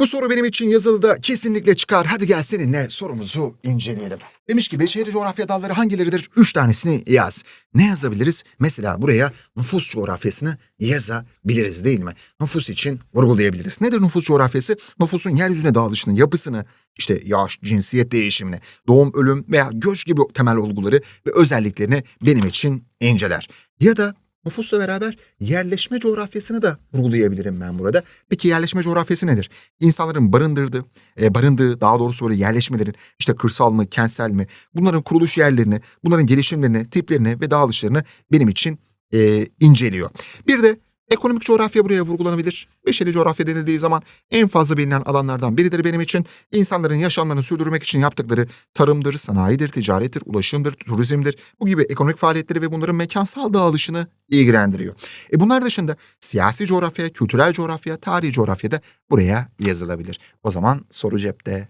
Bu soru benim için yazılıda kesinlikle çıkar. Hadi gel seninle sorumuzu inceleyelim. Demiş ki beşeri coğrafya dalları hangileridir? Üç tanesini yaz. Ne yazabiliriz? Mesela buraya nüfus coğrafyasını yazabiliriz değil mi? Nüfus için vurgulayabiliriz. Nedir nüfus coğrafyası? Nüfusun yeryüzüne dağılışını, yapısını, işte yaş, cinsiyet değişimini, doğum, ölüm veya göç gibi temel olguları ve özelliklerini benim için inceler. Ya da nüfusla beraber yerleşme coğrafyasını da vurgulayabilirim ben burada. Peki yerleşme coğrafyası nedir? İnsanların barındırdığı, e, barındığı daha doğrusu böyle yerleşmelerin işte kırsal mı, kentsel mi bunların kuruluş yerlerini, bunların gelişimlerini, tiplerini ve dağılışlarını benim için e, inceliyor. Bir de ekonomik coğrafya buraya vurgulanabilir. Beşeri coğrafya denildiği zaman en fazla bilinen alanlardan biridir benim için. İnsanların yaşamlarını sürdürmek için yaptıkları tarımdır, sanayidir, ticarettir, ulaşımdır, turizmdir. Bu gibi ekonomik faaliyetleri ve bunların mekansal dağılışını ilgilendiriyor. E bunlar dışında siyasi coğrafya, kültürel coğrafya, tarihi coğrafya da buraya yazılabilir. O zaman soru cepte.